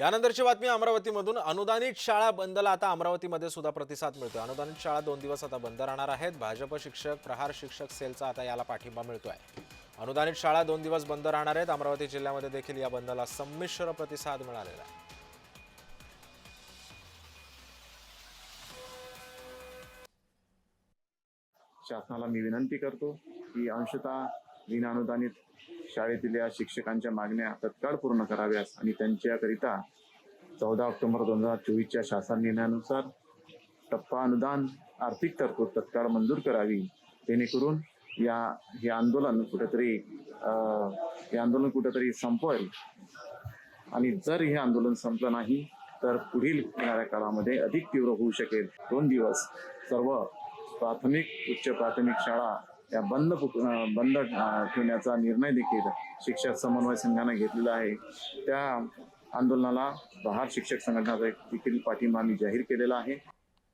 यानंतरची बातमी अमरावतीमधून. अनुदानित शाळा बंदला आता अमरावतीमध्ये सुद्धा प्रतिसाद मिळतोय. अनुदानित शाळा दोन दिवस आता बंद राहणार आहेत. भाजप शिक्षक प्रहार शिक्षक सेलचा आता याला पाठिंबा मिळतोय. अनुदानित शाळा दोन दिवस बंद राहणार आहेत. अमरावती जिल्ह्यामध्ये देखील या बंदला संमिश्र प्रतिसाद मिळालेला आहे. शासनाला मी विनंती करतो की अंशतः विनानुदानित शाळेतील या शिक्षकांच्या मागण्या तत्काळ पूर्ण कराव्यात आणि त्यांच्याकरिता चौदा ऑक्टोबर दोन हजार चोवीसच्या शासन निर्णयानुसार टप्पा अनुदान आर्थिक तरतूद तत्काळ मंजूर करावी जेणेकरून या हे आंदोलन कुठेतरी हे आंदोलन कुठेतरी संपवेल. आणि जर हे आंदोलन संपलं नाही तर पुढील येणाऱ्या काळामध्ये अधिक तीव्र होऊ शकेल. दोन दिवस सर्व प्राथमिक उच्च प्राथमिक शाळा या बंद बंद ठेवण्याचा निर्णय देखील शिक्षक समन्वय संघानं घेतलेला आहे. त्या आंदोलनाला बहार शिक्षक संघटनाचा देखील पाठिंबा आम्ही जाहीर केलेला आहे.